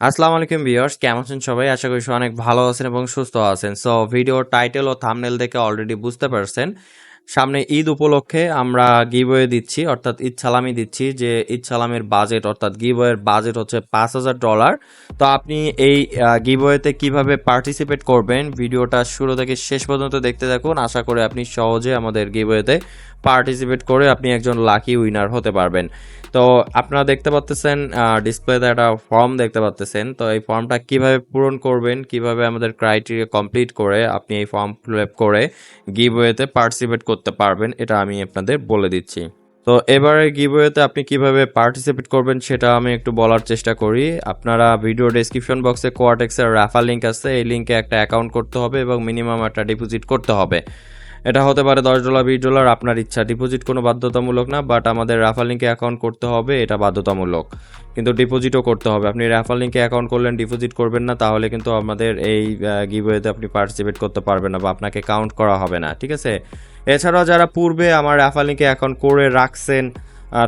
আসসালামু আলাইকুম ভিউয়ার্স, কেমন আছেন সবাই? আশা করি অনেক ভালো আছেন এবং সুস্থ আছেন। সো ভিডিওর টাইটেল ও থাম্বনেল দেখে অলরেডি বুঝতে পারছেন। সামনে ঈদ উপলক্ষে আমরা গিবয়ে দিচ্ছি, অর্থাৎ ঈদ সালামি দিচ্ছি যে ঈদ সালামের বাজেট অর্থাৎ গিবয়ের বাজেট হচ্ছে পাঁচ হাজার ডলার। তো আপনি এই গিবয়েতে কীভাবে পার্টিসিপেট করবেন ভিডিওটা শুরু থেকে শেষ পর্যন্ত দেখতে থাকুন। আশা করি আপনি সহজে আমাদের গিবয়েতে পার্টিসিপেট করে আপনি একজন লাকি উইনার হতে পারবেন। তো আপনারা দেখতে পাচ্তেছেন ডিসপ্লেতে একটা ফর্ম দেখতে পাচ্তেছেন। তো এই ফর্মটা কীভাবে পূরণ করবেন, কীভাবে আমাদের ক্রাইটেরিয়া কমপ্লিট করে আপনি এই ফর্ম ফিল করে গিভওয়েতে পার্টিসিপেট করতে পারবেন, এটা আমি আপনাদের বলে দিচ্ছি। তো এবারে গিভওয়েতে আপনি কীভাবে পার্টিসিপেট করবেন, সেটা আমি একটু বলার চেষ্টা করি। আপনারা ভিডিও ডেসক্রিপশন বক্সে কোয়াটেক্সের রাফা লিঙ্ক আছে, এই লিঙ্কে একটা অ্যাকাউন্ট করতে হবে এবং মিনিমাম একটা ডিপোজিট করতে হবে। এটা হতে পারে দশ ডলার, বিশ ডলার, আপনার ইচ্ছা। ডিপোজিট কোনো বাধ্যতামূলক না বাট আমাদের রাফাল লিঙ্কে অ্যাকাউন্ট করতে হবে, এটা বাধ্যতামূলক। কিন্তু ডিপোজিটও করতে হবে। আপনি রাফাল লিঙ্কে অ্যাকাউন্ট করলেন ডিপোজিট করবেন না, তাহলে কিন্তু আমাদের এই গিভওয়েতে আপনি পার্টিসিপেট করতে পারবেন না বা আপনাকে কাউন্ট করা হবে না, ঠিক আছে? এছাড়াও যারা পূর্বে আমার রাফাল লিঙ্কে অ্যাকাউন্ট করে রাখছেন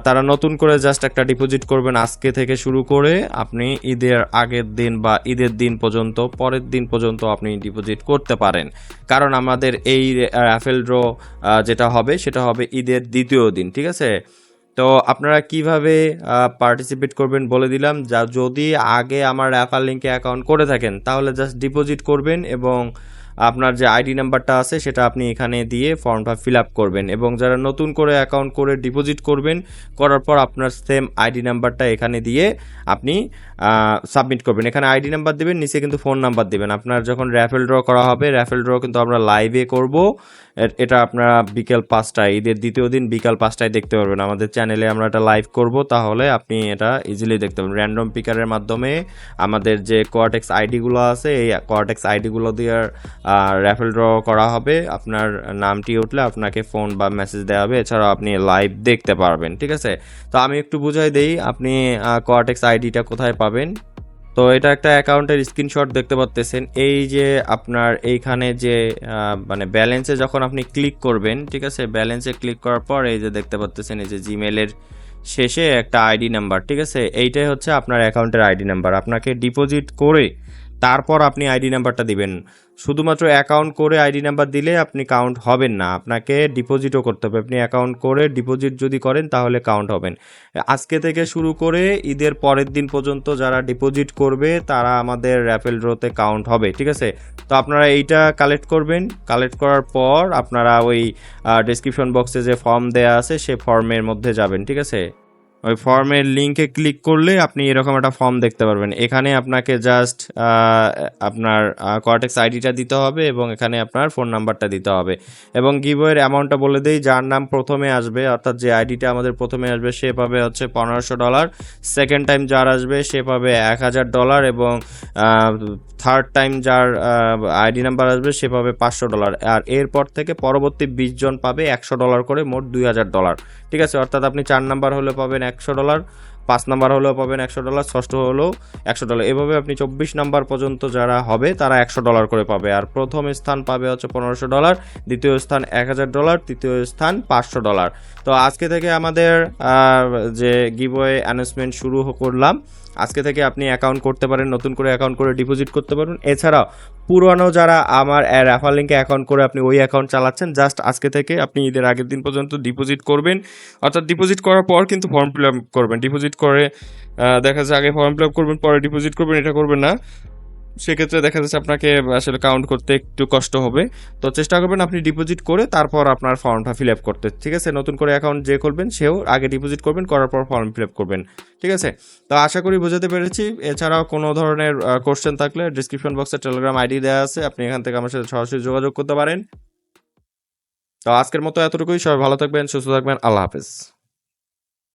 তারা নতুন করে জাস্ট একটা ডিপোজিট করবেন আজকে থেকে শুরু করে আপনি ঈদের আগের দিন বা ঈদের দিন পর্যন্ত, পরের দিন পর্যন্ত আপনি ডিপোজিট করতে পারেন। কারণ আমাদের এই র্যাফেল ড্র যেটা হবে, সেটা হবে ঈদের দ্বিতীয় দিন, ঠিক আছে? তো আপনারা কীভাবে পার্টিসিপেট করবেন বলে দিলাম। যা যদি আগে আমার র্যাফার লিঙ্কে অ্যাকাউন্ট করে থাকেন, তাহলে জাস্ট ডিপোজিট করবেন এবং আপনার যে আইডি নাম্বারটা আছে সেটা আপনি এখানে দিয়ে ফর্মটা ফিল আপ করবেন এবং যারা নতুন করে অ্যাকাউন্ট করে ডিপোজিট করবেন, করার পর আপনার সেম আইডি নাম্বারটা এখানে দিয়ে আপনি সাবমিট করবেন। এখানে আইডি নাম্বার দেবেন, নিচে কিন্তু ফোন নাম্বার দেবেন। আপনার যখন র্যাফেল ড্র করা হবে, র্যাফেল ড্র কিন্তু আমরা লাইভে করব। এটা আপনারা বিকেল পাঁচটায়, ঈদের দ্বিতীয় দিন বিকাল পাঁচটায় দেখতে পারবেন। আমাদের চ্যানেলে আমরা এটা লাইভ করব, তাহলে আপনি এটা ইজিলি দেখতে পাবেন র্যান্ডম পিকারের মাধ্যমে আমাদের যে কোয়াটেক্স আইডিগুলো আছে, এই কোয়াটেক্স আইডিগুলো দিয়ে র্যাফেল ড্র করা হবে, আপনার নামটি উঠলে আপনাকে ফোন বা মেসেজ দেওয়া হবে। এছাড়াও আপনি লাইভ দেখতে পারবেন, ঠিক আছে? তো আমি একটু বুঝাই দেই, আপনি কোয়াটেক্স আইডিটা কোথায় পাবেন? তো এটা একটা অ্যাকাউন্টের স্ক্রিনশট দেখতে পাচ্তেছেন এই যে আপনার এইখানে যে মানে ব্যালেন্সে যখন আপনি ক্লিক করবেন, ঠিক আছে? ব্যালেন্সে ক্লিক করার পর এই যে দেখতে পাচ্তেছেন এই যে জিমেলের শেষে একটা আইডি নাম্বার ঠিক আছে? এইটাই হচ্ছে আপনার অ্যাকাউন্টের আইডি নাম্বার আপনাকে ডিপোজিট করে তারপর আপনি আইডি নাম্বারটা দিবেন। শুধুমাত্র অ্যাকাউন্ট করে আইডি নাম্বার দিলে আপনি কাউন্ট হবেন না। আপনাকে ডিপোজিটও করতে হবে। আপনি অ্যাকাউন্ট করে ডিপোজিট যদি করেন তাহলে কাউন্ট হবেন। আজকে থেকে শুরু করে ঈদের পরের দিন পর্যন্ত যারা ডিপোজিট করবে, তারা আমাদের র্যাপেল ড্রোতে কাউন্ট হবে। ঠিক আছে? তো আপনারা এইটা কালেক্ট করবেন। কালেক্ট করার পর আপনারা ওই ডিসক্রিপশন বক্সে যে ফর্ম দেয়া আছে, সে ফর্মের মধ্যে যাবেন। ঠিক আছে? ওই ফর্মের লিঙ্কে ক্লিক করলে আপনি এরকম একটা ফর্ম দেখতে পারবেন। এখানে আপনাকে জাস্ট আপনার কর্টেক্স আইডিটা দিতে হবে এবং এখানে আপনার ফোন নাম্বারটা দিতে হবে। এবং গিভওয়ের অ্যামাউন্টটা বলে দিই, যার নাম প্রথমে আসবে, অর্থাৎ যে আইডিটা আমাদের প্রথমে আসবে, সে পাবে হচ্ছে পনেরোশো ডলার সেকেন্ড টাইম যার আসবে, সে পাবে এক হাজার ডলার এবং থার্ড টাইম যার আইডি নাম্বার আসবে, সে পাবে পাঁচশো ডলার আর এরপর থেকে পরবর্তী বিশ জন পাবে একশো ডলার করে মোট দুই হাজার ডলার ঠিক আছে? অর্থাৎ আপনি চার নাম্বার হলে পাবেন একশো ডলার। পাঁচ নাম্বার হলেও পাবেন একশো ডলার, ষষ্ঠ হলেও একশো ডলার। এভাবে আপনি চব্বিশ নাম্বার পর্যন্ত যারা হবে, তারা একশো ডলার করে পাবে। আর প্রথম স্থান পাবে হচ্ছে পনেরোশো ডলার, দ্বিতীয় স্থান এক হাজার ডলার, তৃতীয় স্থান পাঁচশো ডলার। তো আজকে থেকে আমাদের যে গিভওয়ে অ্যানাউন্সমেন্ট শুরু করলাম, আজকে থেকে আপনি অ্যাকাউন্ট করতে পারেন, নতুন করে অ্যাকাউন্ট করে ডিপোজিট করতে পারেন এছাড়াও, পুরনো যারা আমার রেফার লিঙ্কে অ্যাকাউন্ট করে আপনি ওই অ্যাকাউন্ট চালাচ্ছেন, জাস্ট আজকে থেকে আপনি ঈদের আগের দিন পর্যন্ত ডিপোজিট করবেন। অর্থাৎ ডিপোজিট করার পর কিন্তু ফর্ম ফিল আপ করবেন। ডিপোজিট করে দেখা যাচ্ছে আগে ফর্ম ফিল আপ করবেন, পরে ডিপোজিট করবেন, এটা করবেন না। সেক্ষেত্রে দেখা যাচ্ছে আপনাকে আসলে কাউন্ট করতে একটু কষ্ট হবে। তো চেষ্টা করবেন আপনি ডিপোজিট করে তারপর আপনার ফর্মটা ফিল আপ করতে। ঠিক আছে? নতুন করে অ্যাকাউন্ট যে করবেন সেও আগে ডিপোজিট করবেন, করার পর ফর্ম ফিল আপ করবেন। ঠিক আছে? তো আশা করি বোঝাতে পেরেছি। এছাড়াও কোনো ধরনের কোশ্চেন থাকলে ডিসক্রিপশন বক্সে টেলিগ্রাম আইডি দেওয়া আছে। আপনি এখান থেকে আমার সাথে সরাসরি যোগাযোগ করতে পারেন। তো আজকের মতো এতটুকুই। সবাই ভালো থাকবেন, সুস্থ থাকবেন। আল্লাহ হাফেজ।